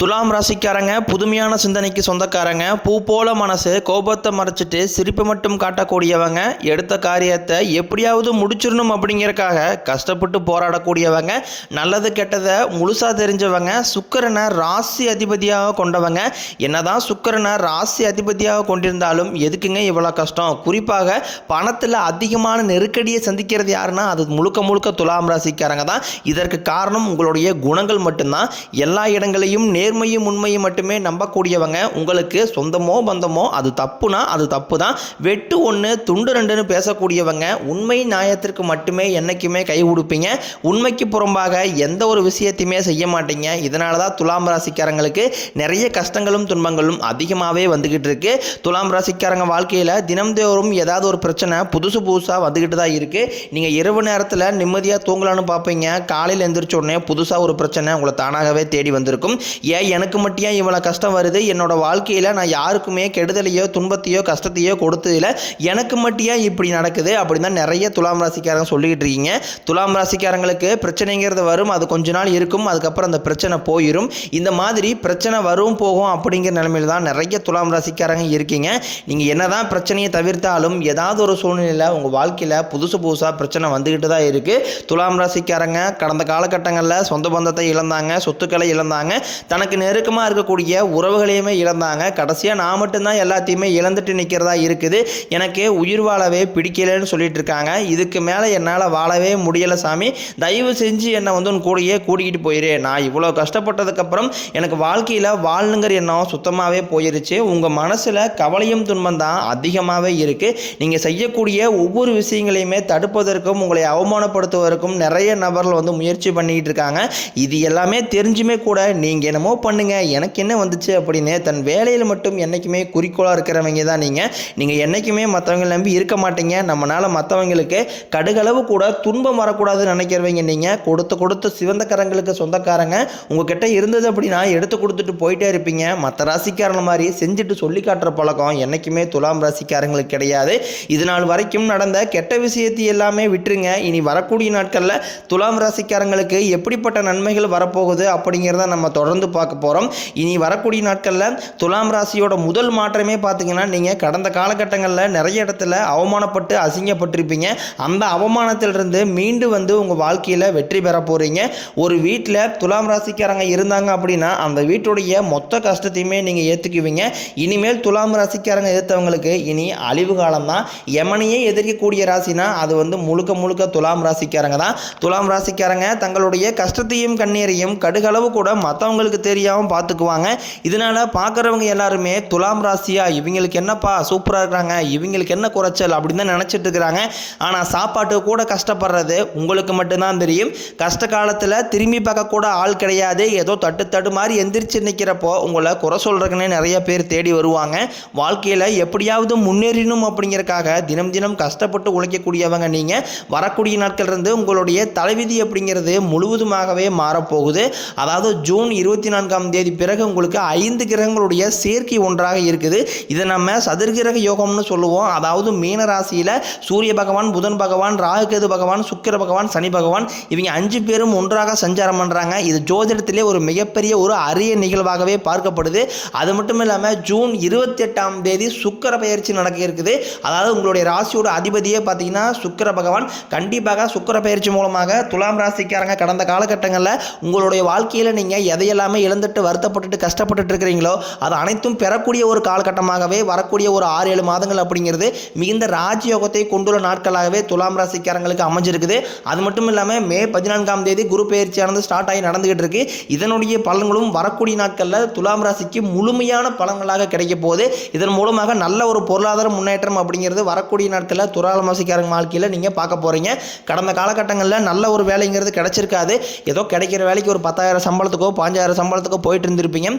துலாம் ராசிக்காரங்க புதுமையான சிந்தனைக்கு சொந்தக்காரங்க பூ போல மனசு கோபத்தை மறைச்சிட்டு சிரிப்பு மட்டும் காட்டக்கூடியவங்க எடுத்த காரியத்தை எப்படியாவது முடிச்சிடணும் அப்படிங்கிறக்காக கஷ்டப்பட்டு போராடக்கூடியவங்க நல்லது கெட்டதை முழுசாக தெரிஞ்சவங்க சுக்கிரனை ராசி அதிபதியாக கொண்டவங்க. என்னதான் சுக்கிரனை ராசி அதிபதியாக கொண்டிருந்தாலும் எதுக்குங்க இவ்வளோ கஷ்டம்? குறிப்பாக பணத்தில் அதிகமான நெருக்கடியை சந்திக்கிறது யாருன்னா அது முழுக்க முழுக்க துலாம் ராசிக்காரங்க தான். இதற்கு காரணம் உங்களுடைய குணங்கள் மட்டும்தான். எல்லா இடங்களையும் நேர்மையும் உண்மையும் மட்டுமே நம்பக்கூடியவங்க உங்களுக்கு சொந்தமோ பந்தமோ அது தப்புனா அது தப்பு தான் வெட்டு ஒன்று துண்டு ரெண்டுன்னு பேசக்கூடியவங்க உண்மை நியாயத்திற்கு மட்டுமே என்றைக்குமே கை கொடுப்பீங்க உண்மைக்கு புறம்பாக எந்த ஒரு விஷயத்தையுமே செய்ய மாட்டீங்க. இதனால தான் துலாம் ராசிக்காரங்களுக்கு நிறைய கஷ்டங்களும் துன்பங்களும் அதிகமாகவே வந்துக்கிட்டு இருக்கு. துலாம் ராசிக்காரங்க வாழ்க்கையில் தினம்தோறும் ஏதாவது ஒரு பிரச்சனை புதுசு புதுசாக வந்துக்கிட்டு தான் இருக்குது நீங்கள் இரவு நேரத்தில் நிம்மதியாக தூங்கலான்னு பார்ப்பீங்க. காலையில் எந்திரிச்ச உடனே புதுசாக ஒரு பிரச்சனை உங்களை தானாகவே தேடி வந்திருக்கும். ஏன் எனக்கு மட்டும் ஏன் இவ்வளோ கஷ்டம் வருது? என்னோட வாழ்க்கையில் நான் யாருக்குமே கெடுதலையோ துன்பத்தையோ கஷ்டத்தையோ கொடுத்ததில்ல. எனக்கு மட்டும் ஏன் இப்படி நடக்குது? அப்படின்னு தான் நிறைய துலாம் ராசிக்காரங்க சொல்லிக்கிட்டு இருக்கீங்க. துலாம் ராசிக்காரங்களுக்கு பிரச்சனைங்கிறது வரும் அது கொஞ்ச நாள் இருக்கும் அதுக்கப்புறம் அந்த பிரச்சனை போயிடும் இந்த மாதிரி பிரச்சனை வரும் போகும் அப்படிங்கிற நிலைமையில தான் நிறைய துலாம் ராசிக்காரங்க இருக்கீங்க. நீங்கள் என்னதான் பிரச்சனையை தவிர்த்தாலும் ஏதாவது ஒரு சூழ்நிலையில் உங்கள் வாழ்க்கையில் புதுசு புதுசாக பிரச்சனை வந்துக்கிட்டு தான் இருக்குது துலாம் ராசிக்காரங்க கடந்த காலகட்டங்களில் சொந்த பந்தத்தை இழந்தாங்க சொத்துக்களை இழந்தாங்க. தனக்கு நெருக்கமாக இருக்கக்கூடிய உறவுகளையுமே இழந்தாங்க. கடைசியாக நான் மட்டும்தான் எல்லாத்தையுமே இழந்துட்டு நிற்கிறதா இருக்குது. எனக்கு உயிர் வாழவே பிடிக்கலைன்னு சொல்லிட்டு இருக்காங்க. இதுக்கு மேலே என்னால் வாழவே முடியலை சாமி. தயவு செஞ்சு என்னை வந்து உன் கூடயே கூட்டிகிட்டு போயிரு. நான் இவ்வளோ கஷ்டப்பட்டதுக்கப்புறம் எனக்கு வாழ்க்கையில் வாழணுங்கிற எண்ணம் சுத்தமாகவே போயிருச்சு. உங்கள் மனசில் கவலையும் துன்பம் தான் அதிகமாகவே இருக்குது நீங்கள் செய்யக்கூடிய ஒவ்வொரு விஷயங்களையுமே தடுப்பதற்கும் உங்களை அவமானப்படுத்துவதற்கும் நிறைய நபர்கள் வந்து முயற்சி பண்ணிக்கிட்டு இருக்காங்க. இது எல்லாமே தெரிஞ்சுமே கூட நீங்கள் என்னமோ பண்ணுங்க. எனக்கு என்ன வந்துச்சு அப்படின்னு தன் வேலையில் மட்டும் என்றைக்குமே குறிக்கோளாக இருக்கிறவங்க தான் நீங்கள் நீங்கள் என்றைக்குமே மற்றவங்களை நம்பி இருக்க மாட்டீங்க. நம்மளால் மற்றவங்களுக்கு கடுகளவு கூட துன்பம் வரக்கூடாதுன்னு நினைக்கிறவங்க நீங்கள் கொடுத்து கொடுத்து சிவந்த கரங்களுக்கு சொந்தக்காரங்க. உங்ககிட்ட இருந்தது அப்படின்னா எடுத்து கொடுத்துட்டு போயிட்டே இருப்பீங்க. மற்ற ராசிக்காரங்க மாதிரி செஞ்சுட்டு சொல்லி காட்டுற பழக்கம் என்றைக்குமே துலாம் ராசிக்காரங்களுக்கு கிடையாது. இது நாள் வரைக்கும் நடந்த கெட்ட விஷயத்தை எல்லாமே விட்டுருங்க. இனி வரக்கூடிய நாட்களில் துலாம் ராசிக்காரங்களுக்கு எப்படிப்பட்ட நன்மைகள் வரப்போகுது அப்படிங்கிறத நம்ம தொடர்ந்து பார்க்க போகிறோம் இனி வரக்கூடிய நாட்களில் துலாம் ராசியோட முதல் மாற்றமே பார்த்தீங்கன்னா நீங்கள் கடந்த காலகட்டங்களில் நிறைய இடத்துல அவமானப்பட்டு அசிங்கப்பட்டிருப்பீங்க. அந்த அவமானத்திலிருந்து மீண்டு வந்து உங்கள் வாழ்க்கையில் வெற்றி பெற போகிறீங்க ஒரு வீட்டில் துலாம் ராசிக்காரங்க இருந்தாங்க அப்படின்னா அந்த வீட்டுடைய மொத்த கஷ்டத்தையுமே நீங்கள் ஏற்றுக்குவீங்க இனிமேல் துலாம் ராசிக்காரங்க எதிர்த்தவங்களுக்கு இனி அழிவு காலம் தான். எமனையே எதிர்க்கக்கூடிய ராசினா அது வந்து முழுக்க முழுக்க துலாம் ராசிக்காரங்க தான். துலாம் ராசிக்காரங்க தங்களுடைய கஷ்டத்தையும் கண்ணீரையும் கடுகளவு கூட மற்றவங்களுக்கு தெரியாமல் பார்த்துக்குவாங்க. இதனால் பார்க்குறவங்க எல்லாருமே துலாம் ராசியா இவங்களுக்கு என்னப்பா சூப்பராக இருக்கிறாங்க இவங்களுக்கு என்ன குறைச்சல் அப்படின்னு தான் நினச்சிட்டு இருக்கிறாங்க. ஆனால் சாப்பாட்டு கூட கஷ்டப்படுறது உங்களுக்கு மட்டும்தான் தெரியும். கஷ்ட காலத்தில் திரும்பி பார்க்கக்கூட ஆள் கிடையாது. ஏதோ தட்டு தட்டு மாதிரி எந்திரிச்சு நிற்கிறப்போ உங்களை குறை சொல்கிறதுக்குன்னே நிறைய பேர் தேடி வருவாங்க. வாழ்க்கையில் எப்படியாவது முன்னேறணும் அப்படிங்கிறக்காக தினம் தினம் கஷ்டப்பட்டு உழைக்கக்கூடியவங்க நீங்கள் வரக்கூடிய நாட்கள் இருந்து உங்களுடைய தலைவிதி அப்படிங்கிறது முழுவதுமாகவே மாறப்போகுது. அதாவது ஜூன் இருபத்தி நாலு நான்காம் தேதி பிறகு உங்களுக்கு ஐந்து கிரகங்களுடைய சேர்க்கை ஒன்றாக இருக்குது. இதை நம்ம சதுர்கிரக யோகம்னு சொல்லுவோம். அதாவது மீன ராசியில் சூரிய பகவான் புதன் பகவான் ராகுகேது பகவான் சுக்கிர பகவான் சனி பகவான் இவங்க அஞ்சு பேரும் ஒன்றாக சஞ்சாரம் பண்ணுறாங்க இது ஜோதிடத்திலே ஒரு மிகப்பெரிய ஒரு அரிய நிகழ்வாகவே பார்க்கப்படுது. அது மட்டும் இல்லாமல் ஜூன் இருபத்தி எட்டாம் தேதி சுக்கிர பயிற்சி நடக்க இருக்குது. அதாவது உங்களுடைய ராசியோட அதிபதியே பார்த்தீங்கன்னா சுக்கிர பகவான். கண்டிப்பாக சுக்கிர பயிற்சி மூலமாக துலாம் ராசிக்காரங்க கடந்த காலகட்டங்களில் உங்களுடைய வாழ்க்கையில் நீங்கள் எதையெல்லாமே இழந்துட்டு வருத்தப்பட்டுட்டு கஷ்டப்பட்டுட்டு இருக்கிறீங்களோ அது அனைத்தும் பெறக்கூடிய ஒரு காலகட்டமாகவே வரக்கூடிய ஒரு ஆறு ஏழு மாதங்கள் அப்படிங்கிறது மிகுந்த ராஜயோகத்தை கொண்டுள்ள நாட்களாகவே துலாம் ராசிக்காரங்களுக்கு அமைஞ்சிருக்குது. அது மட்டும் இல்லாமல் மே பதினான்காம் தேதி குரு பயிற்சியானது ஸ்டார்ட் ஆகி நடந்துகிட்டு இருக்கு. இதனுடைய பலன்களும் வரக்கூடிய நாட்களில் துலாம் ராசிக்கு முழுமையான பலன்களாக கிடைக்க போகுது. இதன் மூலமாக நல்ல ஒரு பொருளாதார முன்னேற்றம் அப்படிங்கிறது வரக்கூடிய நாட்களில் துலாம் ராசிக்காரங்க வாழ்க்கையில் நீங்கள் பார்க்க போகிறீங்க கடந்த காலகட்டங்களில் நல்ல ஒரு வேலைங்கிறது கிடைச்சிருக்காது. ஏதோ கிடைக்கிற வேலைக்கு ஒரு பத்தாயிரம் சம்பளத்துக்கோ பாஞ்சாயிரம் காலத்துக்கு போயிட்டு இருந்திருப்பீங்க.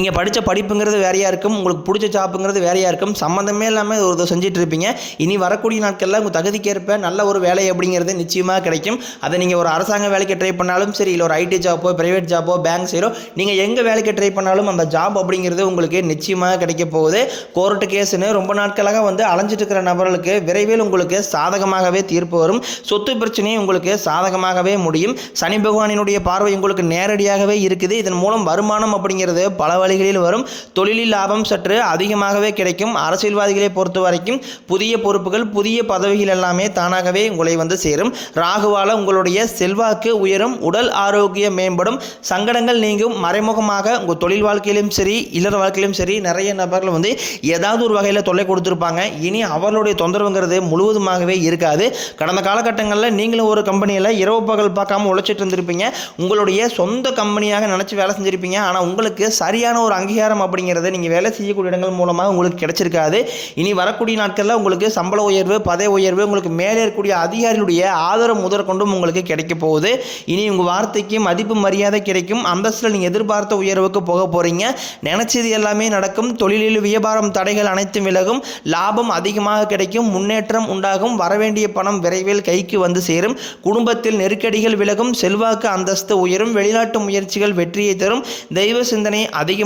நீங்கள் படித்த படிப்புங்கிறது வேறையாக இருக்கும் உங்களுக்கு பிடிச்ச ஜாப்புங்கிறது வேறையாக இருக்கும். சம்மந்தமே இல்லாமல் ஒரு இதை செஞ்சுட்டு இருப்பீங்க. இனி வரக்கூடிய நாட்களில் உங்கள் தகுதிக்கேற்ப நல்ல ஒரு வேலை அப்படிங்கிறது நிச்சயமாக கிடைக்கும். அதை நீங்கள் ஒரு அரசாங்க வேலைக்கு ட்ரை பண்ணாலும் சரி இல்லை ஒரு ஐடி ஜாப்போ ப்ரைவேட் ஜாப்போ பேங்க் சைடோ நீங்கள் எங்கே வேலைக்கு ட்ரை பண்ணாலும் அந்த ஜாப் அப்படிங்கிறது உங்களுக்கு நிச்சயமாக கிடைக்க போகுது. கோர்ட்டு கேஸுன்னு ரொம்ப நாட்களாக வந்து அலைஞ்சிட்டு இருக்கிற நபர்களுக்கு விரைவில் உங்களுக்கு சாதகமாகவே தீர்ப்பு வரும். சொத்து பிரச்சனையும் உங்களுக்கு சாதகமாகவே முடியும். சனி பகவானினுடைய பார்வை உங்களுக்கு நேரடியாகவே இருக்குது. இதன் மூலம் வருமானம் அப்படிங்கிறது பல வழிகளில் வரும் தொழிலில் லாபம் சற்று அதிகமாகவே கிடைக்கும். அரசியல்வாதிகளை பொறுத்த வரைக்கும் புதிய பொறுப்புகள் புதிய பதவிகள் எல்லாமே தானாகவே உங்களை வந்து சேரும். ராகுவால உங்களுடைய செல்வாக்கு உயரும் உடல் ஆரோக்கியம் மேம்படும். சங்கடங்கள் நீங்கும். மறைமுகமாக உங்கள் தொழில் வாழ்க்கையிலும் சரி இல்லற வாழ்க்கையிலும் சரி நிறைய நபர்கள் வந்து ஏதாவது ஒரு வகையில் தொல்லை கொடுத்துருப்பாங்க. இனி அவர்களுடைய தொந்தரவுங்கிறது முழுவதுமாகவே இருக்காது. கடந்த காலகட்டங்களில் நீங்களும் ஒரு கம்பெனியில் இரவு பகல் பார்க்காம உழைச்சிட்டு இருந்திருப்பீங்க. உங்களுடைய சொந்த கம்பெனியாக நினச்சி வேலை செஞ்சுருப்பீங்க. ஆனால் உங்களுக்கு சரியான ஒரு அங்கீகாரம் அப்படிங்கிறது நீங்கள் வேலை செய்யக்கூடிய இடங்கள் மூலமாக உங்களுக்கு கிடைச்சிருக்காது. இனி வரக்கூடிய நாட்களில் உங்களுக்கு சம்பள உயர்வு பதவி உயர்வு உங்களுக்கு மேலே இருக்கக்கூடிய அதிகாரிகளுடைய ஆதரவு முதற்கொண்டும் உங்களுக்கு கிடைக்க போகுது. இனி உங்கள் வார்த்தைக்கு மதிப்பு மரியாதை கிடைக்கும். அந்தஸ்தில் நீங்கள் எதிர்பார்த்த உயர்வுக்கு போக போகிறீங்க நினச்சது எல்லாமே நடக்கும். தொழிலில் வியாபாரம் தடைகள் அனைத்தும் விலகும். லாபம் அதிகமாக கிடைக்கும். முன்னேற்றம் உண்டாகும். வரவேண்டிய பணம் விரைவில் கைக்கு வந்து சேரும். குடும்பத்தில் நெருக்கடிகள் விலகும். செல்வாக்கு அந்தஸ்து உயரும். வெளிநாட்டு முயற்சிகள் வெற்றியை தரும். தெய்வ சிந்தனை அதிகம்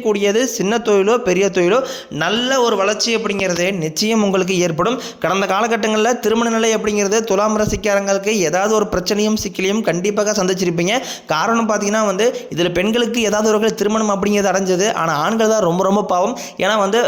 செய்யக்கூடியது சின்ன தொழிலோ பெரிய தொழிலோ நல்ல ஒரு வளர்ச்சி அப்படிங்கிறது நிச்சயம் உங்களுக்கு ஏற்படும். கடந்த காலகட்டங்களில் திருமண நிலை அப்படிங்கிறது துலாம் ரசிக்காரங்களுக்கு ஏதாவது ஒரு பிரச்சனையும் சிக்கலையும் கண்டிப்பாக சந்திச்சிருப்பீங்க. காரணம் பார்த்தீங்கன்னா வந்து இதில் பெண்களுக்கு ஏதாவது ஒரு திருமணம் அப்படிங்கிறது அடைஞ்சது. ஆனால் ஆண்கள் தான் ரொம்ப ரொம்ப பாவம். ஏன்னா வந்து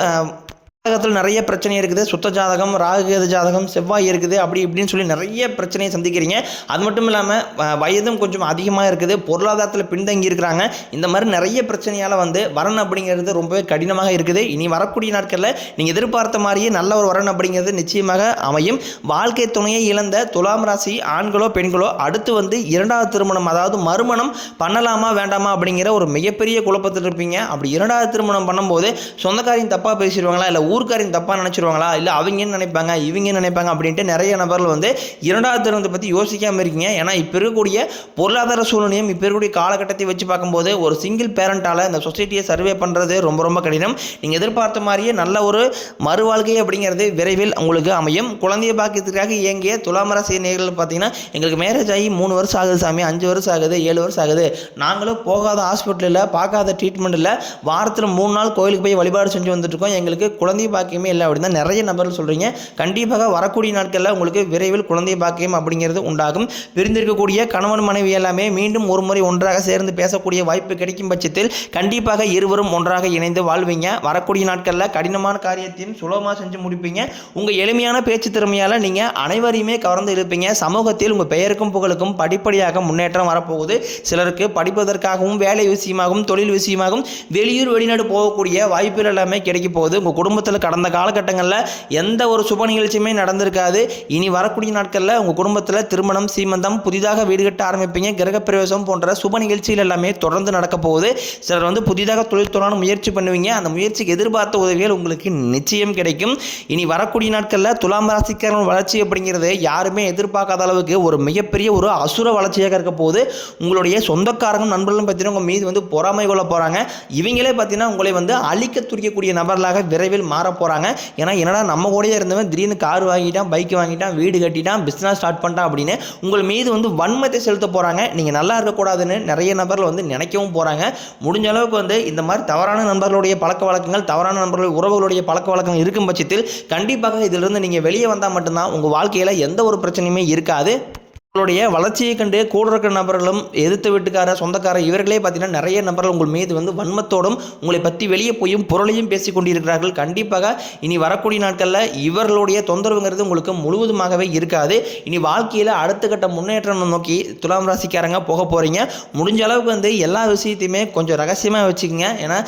ஜாதகத்தில் நிறைய பிரச்சனை இருக்குது. சுத்த ஜாதகம் ராகுகேது ஜாதகம் செவ்வாய் இருக்குது. அப்படி இப்படின்னு சொல்லி நிறைய பிரச்சனையை சந்திக்கிறீங்க. அது மட்டும் இல்லாமல் வ- வயதும் கொஞ்சம் அதிகமாக இருக்குது. பொருளாதாரத்தில் பின்தங்கி இருக்கிறாங்க. இந்த மாதிரி நிறைய பிரச்சனையால் வந்து வரன் அப்படிங்கிறது ரொம்பவே கடினமாக இருக்குது. இனி வரக்கூடிய நாட்களில் நீங்கள் எதிர்பார்த்த மாதிரியே நல்ல ஒரு வரன் அப்படிங்கிறது நிச்சயமாக அமையும். வாழ்க்கை துணையை இழந்த துலாம் ராசி ஆண்களோ பெண்களோ அடுத்து வந்து இரண்டாவது திருமணம் அதாவது மறுமணம் பண்ணலாமா வேண்டாமா அப்படிங்கிற ஒரு மிகப்பெரிய குழப்பத்தில் இருப்பீங்க அப்படி இரண்டாவது திருமணம் பண்ணும்போது சொந்தக்காரையும் தப்பாக பேசிடுவாங்களா இல்லை ஊர்க்காரையும் தப்பாக நினச்சிருவாங்களா? இல்லை அவங்க என்ன நினைப்பாங்க இவங்க என்ன நினைப்பாங்க அப்படின்ட்டு நிறைய நபர்கள் வந்து இரண்டாவது திருமணத்தை பற்றி யோசிக்காமல் இருக்கீங்க. ஏன்னா இப்போ இருக்கக்கூடிய பொருளாதார சூழ்நிலையும் இப்போ இருக்கக்கூடிய காலகட்டத்தை வச்சு பார்க்கும்போது ஒரு சிங்கிள் பேரண்டால் இந்த சொசைட்டியை சர்வே பண்ணுறது ரொம்ப ரொம்ப கடினம். நீங்கள் எதிர்பார்த்த மாதிரியே நல்ல ஒரு மறுவாழ்க்கை அப்படிங்கிறது விரைவில் உங்களுக்கு அமையும். குழந்தைய பாக்கியத்துக்காக இயங்கிய துலாமர நேர்கள் பார்த்தீங்கன்னா எங்களுக்கு மேரேஜ் ஆகி மூணு வருஷம் ஆகுது சாமி அஞ்சு வருஷம் ஆகுது ஏழு வருஷம் ஆகுது. நாங்களும் போகாத ஹாஸ்பிட்டலில் பார்க்காத ட்ரீட்மெண்ட்டில் வாரத்தில் மூணு நாள் கோயிலுக்கு போய் வழிபாடு செஞ்சு வந்துட்டுருக்கோம் எங்களுக்கு குழந்தை பாக்கியமே இல்லை அப்படின்னு தான் நிறைய நபர்கள் சொல்கிறீங்க கண்டிப்பாக வரக்கூடிய நாட்களில் உங்களுக்கு விரைவில் குழந்தை பாக்கியம் அப்படிங்கிறது உண்டாகும். பிரிந்திருக்கக்கூடிய கணவன் மனைவி எல்லாமே மீண்டும் ஒரு முறை ஒன்றாக சேர்ந்து பேசக்கூடிய வாய்ப்பு கிடைக்கும் பட்சத்தில் கண்டிப்பாக இருவரும் ஒன்றாக இணைந்து வாழ்வீங்க. வரக்கூடிய நாட்களில் கடினமான காரியத்தையும் சுலபமாக செஞ்சு முடிப்பீங்க. உங்கள் எளிமையான பேச்சு திறமையால் நீங்கள் அனைவரையுமே கவர்ந்து இருப்பீங்க சமூகத்தில் உங்கள் பெயருக்கும் புகழுக்கும் படிப்படியாக முன்னேற்றம் வரப்போகுது. சிலருக்கு படிப்பதற்காகவும் வேலை விஷயமாகவும் தொழில் விஷயமாகவும் வெளியூர் வெளிநாடு போகக்கூடிய வாய்ப்புகள் எல்லாமே கிடைக்க போகுது. உங்கள் குடும்பத்தில் கடந்த காலகட்டங்களில் எந்த ஒரு சுப நிகழ்ச்சியுமே நடந்திருக்காது. இனி வரக்கூடிய நாட்களில் உங்கள் குடும்பத்தில் திருமணம் சீமந்தம் புதிதாக வீடு கட்ட ஆரம்பிப்பீங்க. கிரகப்பிரவேசம் போன்ற சுப நிகழ்ச்சிகள் எல்லாமே தொடர்ந்து நடக்க போகுது. சிலர் வந்து புதிதாக தொழில் தொடரான முயற்சி பண்ணுவீங்க. அந்த முயற்சிக்கு எதிர்பார்த்த உதவிகள் உங்களுக்கு நிச்சயம் கிடைக்கும். இனி வரக்கூடிய நாட்களில் துலாம் ராசிக்காரன் வளர்ச்சி அப்படிங்கிறது யாருமே எதிர்பார்க்காத அளவுக்கு ஒரு மிகப்பெரிய ஒரு அசுர வளர்ச்சியாக இருக்க போகுது. உங்களுடைய சொந்தக்காரங்க நண்பர்களும் பார்த்தீங்கன்னா உங்கள் மீது வந்து பொறாமை கொள்ள போகிறாங்க இவங்களே பார்த்தீங்கன்னா உங்களை வந்து அழிக்க துடிக்கக்கூடிய நபர்களாக விரைவில் மாற போகிறாங்க ஏன்னா என்னடா நம்ம கூடயே இருந்தவன் திடீர்னு கார் வாங்கிட்டான் பைக் வாங்கிட்டான் வீடு கட்டிட்டான் பிஸ்னஸ் ஸ்டார்ட் பண்ணிட்டான் அப்படின்னு உங்கள் மீது வந்து வன்மத்தை செலுத்த போகிறாங்க நீங்கள் நல்லா இருக்கக்கூடாதுன்னு நிறைய நபர்கள் வந்து நினைக்கவும் போகிறாங்க முடிஞ்ச அளவுக்கு வந்து இந்த மாதிரி தவறான நண்பர்களுடைய பழக்க வழக்கங்கள் தவறான நண்பர்கள் உறவுகளுடைய பழக்க வழக்கங்கள் இருக்கும் பட்சத்தில் கண்டிப்பாக இதிலிருந்து நீங்கள் வெளியே வந்தால் மட்டும்தான் உங்கள் வாழ்க்கையில் எந்த ஒரு பிரச்சனையுமே இருக்காது. உங்களுடைய வளர்ச்சியை கண்டு கூட இருக்கிற நபர்களும் எதிர்த்த வீட்டுக்கார சொந்தக்கார இவர்களே பார்த்தீங்கன்னா நிறைய நபர்கள் உங்கள் மீது வந்து வன்மத்தோடும் உங்களை பற்றி வெளியே போயும் பொருளையும் பேசி கொண்டிருக்கிறார்கள். கண்டிப்பாக இனி வரக்கூடிய நாட்களில் இவர்களுடைய தொந்தரவுங்கிறது உங்களுக்கு முழுவதுமாகவே இருக்காது. இனி வாழ்க்கையில் அடுத்த கட்ட முன்னேற்றம் நோக்கி துலாம் ராசிக்காரங்க போக போகிறீங்க முடிஞ்ச அளவுக்கு வந்து எல்லா விஷயத்தையுமே கொஞ்சம் ரகசியமாக வச்சுக்கோங்க. ஏன்னா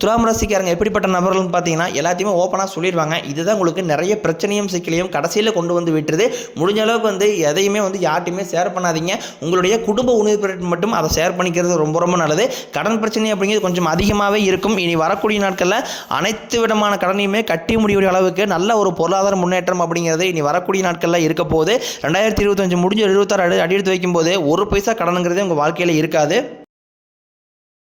துலாம் ராசிக்காரங்க எப்படிப்பட்ட நபர்கள்னு பார்த்தீங்கன்னா எல்லாத்தையுமே ஓப்பனாக சொல்லிடுவாங்க. இதுதான் உங்களுக்கு நிறைய பிரச்சனையும் சிக்கலையும் கடைசியில் கொண்டு வந்து விட்டுருது. முடிஞ்ச அளவுக்கு வந்து எதையுமே வந்து யார்ட்டையுமே ஷேர் பண்ணாதீங்க. உங்களுடைய குடும்ப உணவு மட்டும் அதை ஷேர் பண்ணிக்கிறது ரொம்ப ரொம்ப நல்லது. கடன் பிரச்சனை அப்படிங்கிறது கொஞ்சம் அதிகமாகவே இருக்கும். இனி வரக்கூடிய நாட்களில் அனைத்து விதமான கடனையுமே கட்டி முடியக்கூடிய அளவுக்கு நல்ல ஒரு பொருளாதார முன்னேற்றம் அப்படிங்கிறது இனி வரக்கூடிய நாட்களில் இருக்க போது ரெண்டாயிரத்தி இருபத்தஞ்சு முடிஞ்ச இருபத்தாறு அடி அடி எடுத்து வைக்கும்போது ஒரு பைசா கடனுங்கிறதே உங்கள் வாழ்க்கையில் இருக்காது.